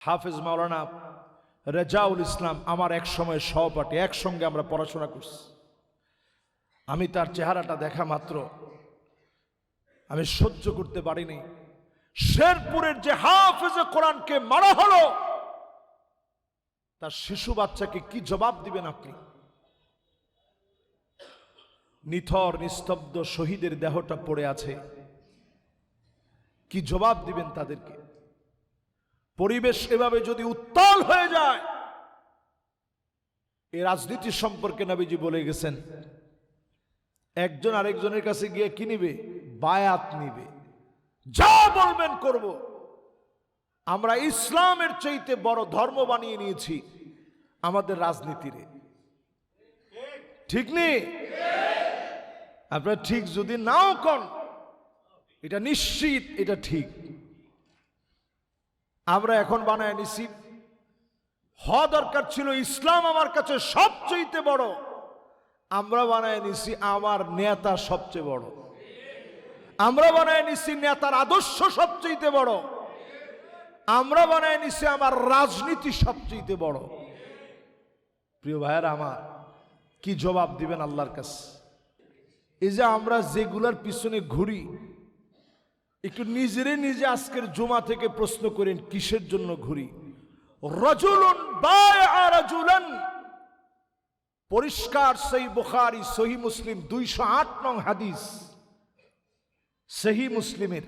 হাফেজ মাওলানা রেজাউল ইসলাম আমার এক সময় সহপাঠী, একসঙ্গে আমরা পড়াশোনা করছি। আমি তার চেহারাটা দেখা মাত্র। আমি সহ্য করতে পারিনি। শেরপুরের যে হাফেজে কোরআনকে মারা হলো, তার শিশু বাচ্চাকে কি জবাব দিবেন আপনি? নিথর, নিস্তব্ধ শহীদের দেহটা পড়ে আছে। কি জবাব দিবেন তাদেরকে? পরিবেশ এভাবে যদি উত্তাল হয়ে যায় এই রাজনীতি সম্পর্কে নবীজি বলে গেছেন, একজন আরেকজনের কাছে গিয়ে কি নিবে? বায়াত নিবে। যা বলবেন করব। আমরা ইসলামের চাইতে বড় ধর্ম বানিয়ে নিয়েছি আমাদের রাজনীতিরে। ঠিক নেই আপনার ঠিক যদি নাও কন, এটা নিশ্চিত, এটা ঠিক। আমরা এখন বানায় নিছি। হওয়া দরকার ছিল ইসলাম আমার কাছে সবচেয়ে বড়। আমরা বানায় নিছি আমার নেতা সবচেয়ে বড়। আমরা বানায় নিছি নেতার আদর্শ সবচেয়ে বড়। আমরা বানায় নিছি আমার রাজনীতি সবচেয়ে বড়। প্রিয় ভাইয়ের আমার, কি জবাব দিবেন আল্লাহর কাছে? এই যে আমরা যেগুলার পিছনে ঘুরি একটু নিজেরে নিজে আজকের জমা থেকে প্রশ্ন করেন, কিসের জন্য ঘুরি? রজুলুন রাজুলান। পরিষ্কার সেই বুখারী, সহি মুসলিম, দুইশো আট নং হাদিস। সহি মুসলিমের।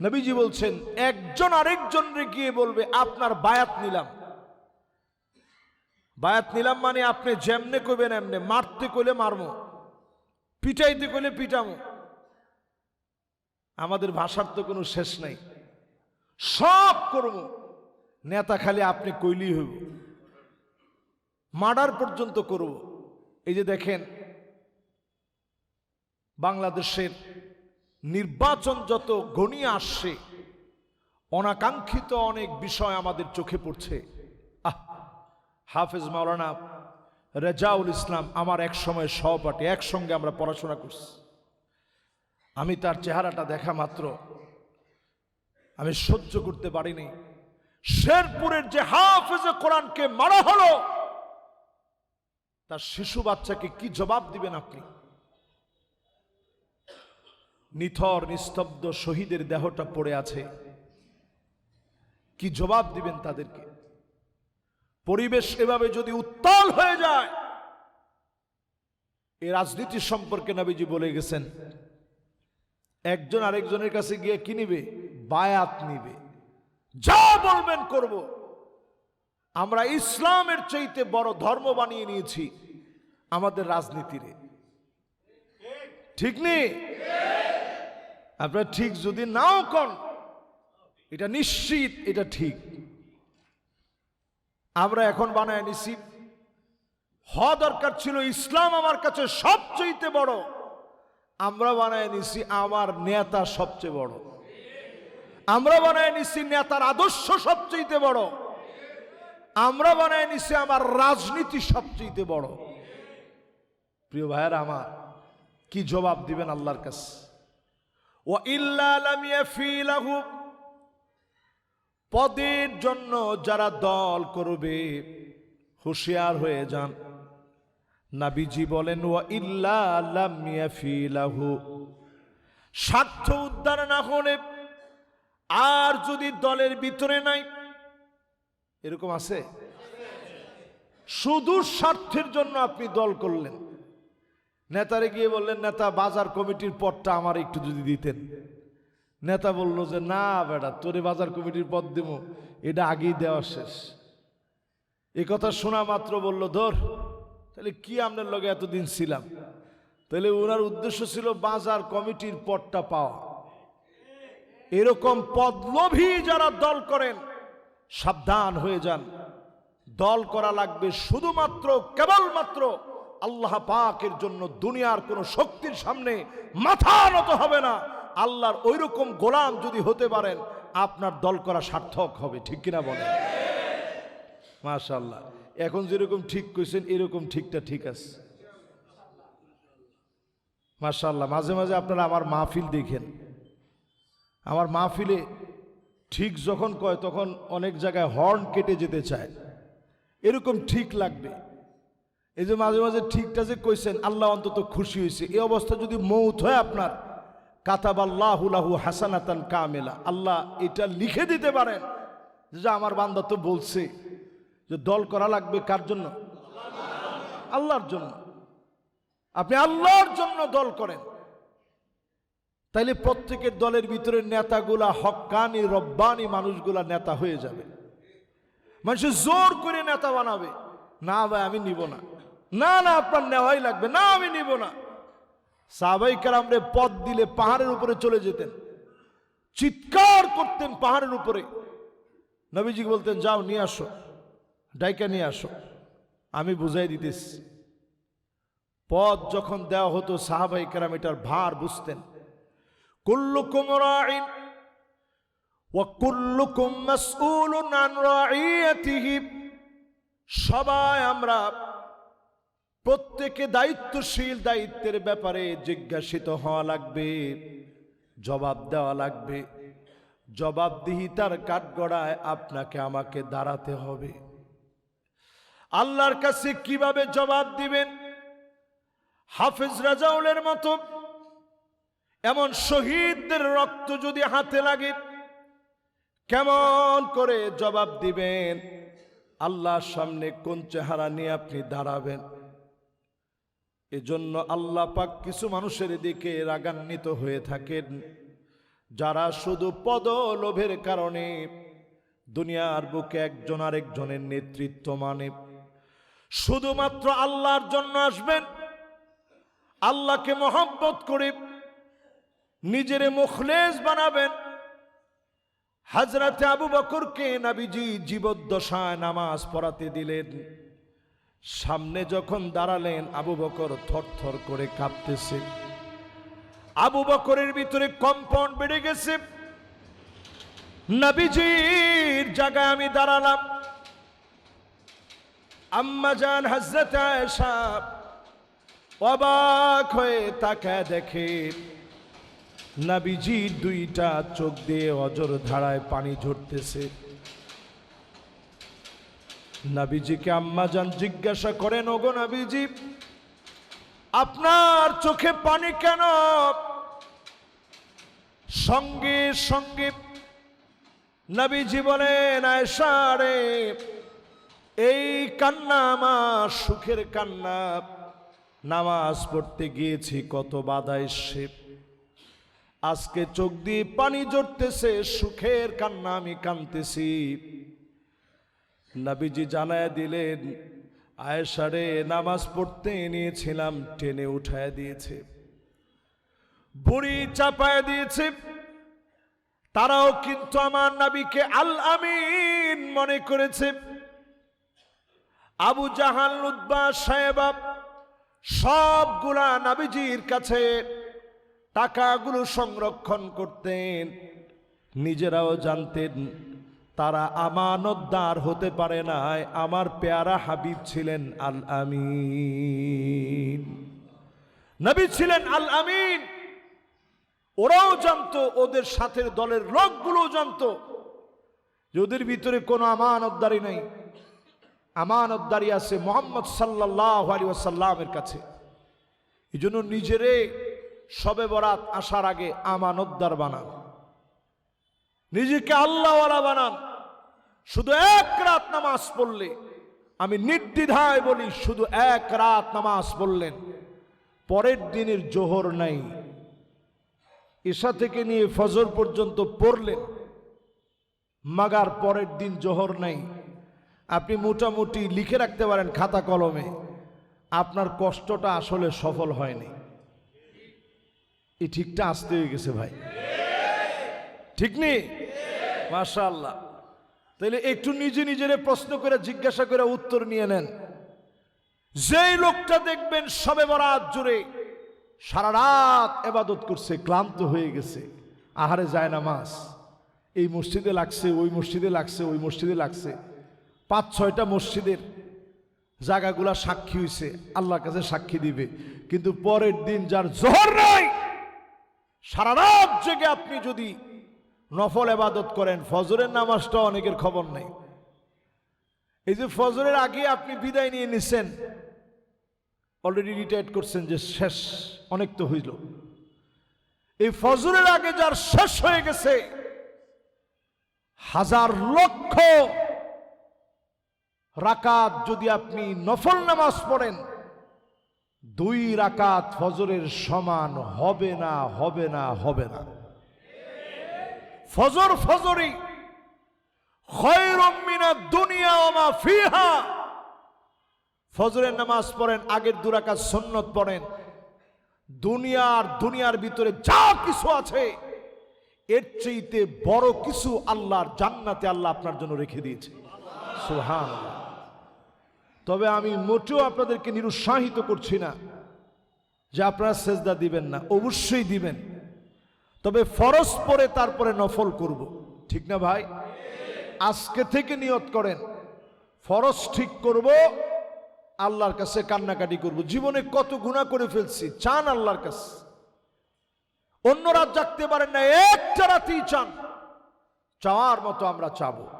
নবীজি বলছেন, একজন আরেকজনরে গিয়ে বলবে, আপনার বায়াত নিলাম। বায়াত নিলাম মানে আপনি যেমনে কইবেন এমনে, মারতে কইলে মারমো, পিটাইতে কইলে পিটামো। আমাদের ভাষার তো কোনো শেষ নাই। সব করব। নেতা খালি আপনি কইলি হইব। মার্ডার পর্যন্ত করব। এই যে দেখেন, বাংলাদেশের নির্বাচন যত ঘনিয়ে আসছে, অনাকাঙ্ক্ষিত অনেক বিষয় আমাদের চোখে পড়ছে। আহ, হাফেজ মাওলানা রেজাউল ইসলাম আমার এক সময় সহপাঠী, একসঙ্গে আমরা পড়াশোনা করছি। আমি তার চেহারাটা দেখা মাত্র। আমি সহ্য করতে পারিনি। শেরপুরের যে হাফেজে কোরআনকে মারা হলো, তার শিশু বাচ্চাকে কি জবাব দিবেন আপনি? নিথর, নিস্তব্ধ শহীদের দেহটা পড়ে আছে। কি জবাব দিবেন তাদেরকে? পরিবেশ এভাবে যদি উত্তাল হয়ে যায়, এ রাজনীতি সম্পর্কে নবীজি বলে গেছেন একজন আরেকজনের কাছে গিয়ে কি নিবে? বায়াত নিবে। যা বলবেন করব। আমরা ইসলামের চাইতে বড় ধর্ম বানিয়ে নিয়েছি আমাদের রাজনীতিরে। ঠিক নেই আপনার ঠিক যদি নাও কন, এটা নিশ্চিত, এটা ঠিক। আমরা এখন বানায় নিছি হওয়া দরকার ছিল ইসলাম আমার কাছে সবচেয়ে বড়। আমরা বানায় নিছি আমার নেতা সবচেয়ে বড়। আমরা বানায় নিছি নেতার আদর্শ সবচেয়ে বড়। আমরা বানায় নিছি আমার রাজনীতি সবচেয়ে বড়। প্রিয় ভাইয়ের আমার, কি জবাব দিবেন আল্লাহর কাছে? ও ইল্লাহু পদের জন্য যারা দল করবে, হুঁশিয়ার হয়ে যান। নাবিজি বলেন ও ইল্লাহু স্বার্থ উদ্ধার না হলে আর যদি দলের ভিতরে নাই, এরকম আছে? শুধু স্বার্থের জন্য আপনি দল করলেন। নেতারে গিয়ে বললেন, নেতা, বাজার কমিটির পদটা আমার একটু যদি দিতেন। নেতা বলল যে, না বেটা, তোরে বাজার কমিটির পদ দেবো এটা আগেই দেওয়া শেষ। এ কথা শোনা মাত্র বলল, ধর তাহলে কি আপনার লগে এতদিন ছিলাম? তাহলে ওনার উদ্দেশ্য ছিল বাজার কমিটির পদটা পাওয়া। এরকম পদলোভী যারা দল করেন, সাবধান হয়ে যান। দল করা লাগবে শুধুমাত্র, কেবলমাত্র আল্লাহ পাকের জন্য দুনিয়ার কোনো শক্তির সামনে মাথা নত হবে না। আল্লাহর ওই রকম গোলাম যদি হতে পারেন, আপনার দল করা সার্থক হবে, ঠিক কিনা বলেন? মাশাল্লাহ এখন যেরকম ঠিক কইছেন, এরকম ঠিকটা ঠিক আছে। মাশাল্লাহ মাঝে মাঝে আপনারা আমার মাহফিল দেখেন। আমার মাহফিলে ঠিক যখন কয়, তখন অনেক জায়গায় হর্ন কেটে যেতে চায়। এরকম ঠিক লাগবে। এই যে মাঝে মাঝে ঠিকটা যে কইছেন, আল্লাহ অন্তত খুশি হয়েছে এই অবস্থা যদি মৌত হয় আপনার কাতাবাল্লাহুলাহু হাসানাতান কামেলা। আল্লাহ এটা লিখে দিতে পারেন যে আমার বান্দা তো বলছে। যে দল করা লাগবে কার জন্য? আল্লাহর জন্য। আপনি আল্লাহর জন্য দল করেন। তাইলে প্রত্যেকের দলের ভিতরে নেতাগুলা হক্কানি রব্বানি মানুষগুলা নেতা হয়ে যাবে। মানুষ জোর করে নেতা বানাবে। না ভাই, আমি নিব না। না না, আপনার নেওয়াই লাগবে। না, আমি নিব না। সাবাইকার আমরা পদ দিলে পাহাড়ের উপরে চলে যেতেন। চিৎকার করতেন পাহাড়ের উপরে। নবীজি বলতেন, যাও, নিয়ে আসো। ডাইকা নিয়ে আসো আমি বুঝাই দিতেছি পদ যখন দেওয়া হতো সাহাবাই কারাম এটার ভার বুঝতেন কুল্লুকুম রাইন وكلكم مسؤول عن رعيته সবাই আমরা প্রত্যেকে দায়িত্বশীল দায়িত্বের ব্যাপারে জিজ্ঞাসিত হওয়া লাগবে জবাব দেওয়া লাগবে জবাবদিহিতার কাঠগড়ায় আপনাকে আমাকে দাঁড়াতে হবে আল্লাহর কাছে কীভাবে জবাব দিবেন? হাফিজ রাজাউলের মতো এমন শহীদদের রক্ত যদি হাতে লাগে, কেমন করে জবাব দিবেন? আল্লাহর সামনে কোন চেহারা নিয়ে আপনি দাঁড়াবেন? এজন্য আল্লাহ পাক কিছু মানুষের দিকে রাগান্বিত হয়ে থাকেন, যারা শুধু পদ লোভের কারণে দুনিয়ার বুকে একজন আরেকজনের নেতৃত্ব মানে। শুধুমাত্র আল্লাহর জন্য আসবেন? আল্লাহকে মহব্বত করে নিজের মুখলেস বানাবেন? হাজরাতে আবু বকরকে নাবিজি জীবদ্দশায় নামাজ পড়াতে দিলেন। সামনে যখন দাঁড়ালেন, আবু বকর থরথর করে কাঁপতেছে। আবু বকরের ভিতরে কম্পাউন্ড বেড়ে গেছে। নাবিজির জায়গায় আমি দাঁড়ালাম। আম্মা জান হজরত আয়েশা অবাক হয়ে তাকায় দেখে নাবিজি দুইটা চোখ দিয়ে অজর ধারায় পানি ঝরতেছে। নাবিজিকে আম্মাজান জিজ্ঞাসা করেন, ওগো নাবিজি, আপনার চোখে পানি কেন? সঙ্গে সঙ্গে নাবিজি বলেন আয়সা রে এই কান্না আমার, সুখের কান্না। নামাজ পড়তে গিয়েছি, কত বাধা এসে আজকে চোখ দিয়ে পানি জড়তেছে, সুখের কান্না আমি কানতেছি। নাবিজি জানায় দিলেন আয়েশারে নামাজ পড়তে নিয়েছিলাম, টেনে উঠায় দিয়েছে। বুড়ি চাপায় দিয়েছে। তারাও কিন্তু আমার নাবিকে আল আমিন মনে করেছে। আবু জাহান উদ্বা সাহেব সবগুলা নাবিজির কাছে টাকাগুলো সংরক্ষণ করতেন। নিজেরাও জানতেন, তারা আমানতদার হতে পারে না আমার পেয়ারা হাবিব ছিলেন আল আমিন নবী ছিলেন আল আমিন ওরাও জানতো, ওদের সাথে দলের লোকগুলো জানতো। যে ওদের ভিতরে কোনো আমানতদারি নেই। আমানতদারি আছে মোহাম্মদ সাল্লাহ আলী ওয়াসাল্লামের কাছে। এই জন্য নিজেরে সবে বরাত আসার আগে আমানতদার বানান। নিজেকে আল্লাহওয়ালা বানান। শুধু এক রাত নামাজ পড়লে, আমি নির্দ্বিধায় বলি, শুধু এক রাত নামাজ পড়লেন। পরের দিনের জোহর নাই। ঈশা থেকে নিয়ে ফজর পর্যন্ত পড়লেন। মাগার পরের দিন জোহর নাই। আপনি মোটামুটি লিখে রাখতে পারেন খাতা কলমে। আপনার কষ্টটা আসলে সফল হয়নি। এই ঠিকটা আসতে হয়ে গেছে ভাই। ঠিক নেই মাশাল্লাহ তাহলে একটু নিজে নিজেরে প্রশ্ন করে জিজ্ঞাসা করে উত্তর নিয়ে নেন। যেই লোকটা দেখবেন সবে বরাত জুড়ে সারা রাত এবাদত করছে, ক্লান্ত হয়ে গেছে, আহারে যায় না মাস এই মসজিদে লাগছে, ওই মসজিদে লাগছে, ওই মসজিদে লাগছে। পাঁচ, ছয়টা মসজিদের জায়গাগুলা সাক্ষী হইছে, আল্লাহর কাছে সাক্ষী দিবে। কিন্তু পরের দিন যার জোহর নাই, সারা রাত জেগে আপনি যদি নফল এবাদত করেন, ফজরের নামাজটা অনেকের খবর নেই। এই যে ফজরের আগে আপনি বিদায় নিয়ে নিছেন অলরেডি রিটায়ার্ড করছেন যে শেষ, অনেক তো হইল। এই ফজরের আগে যার শেষ হয়ে গেছে, হাজার লক্ষ রাকাত যদি আপনি নফল নামাজ পড়েন, দুই রাকাত ফজরের সমান হবে না হবে না হবে না। ফজর ফজরি, খয়রুম মিনাদ দুনিয়া ওয়া মা ফিহা। ফজরের নামাজ পড়েন, আগের দুরাকাত সুন্নত পড়েন। দুনিয়ার দুনিয়ার ভিতরে যা কিছু আছে, এর চেয়েতে বড় কিছু আল্লাহর জান্নাতে আল্লাহ আপনার জন্য রেখে দিয়েছে। সুহান তবে আমি মোটেও আপনাদেরকে নিরুৎসাহিত করছি না যে আপনারা সেজদা দিবেন না, অবশ্যই দিবেন। তবে ফরজ পরে তারপরে নফল করব। ঠিক না ভাই? আজকে থেকে নিয়ত করেন, ফরজ ঠিক করব, আল্লাহর কাছে কান্নাকাটি করব। জীবনে কত গুণা করে ফেলছি, চান আল্লাহর কাছে। অন্য রাত জাগতে পারেন না, একটা রাতেই চান। চাওয়ার মতো আমরা চাবো।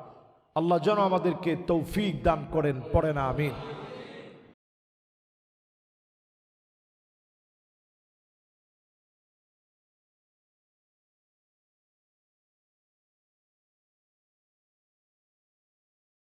আল্লাহ যেন আমাদেরকে তৌফিক দান করেন পড়ে না আমিন।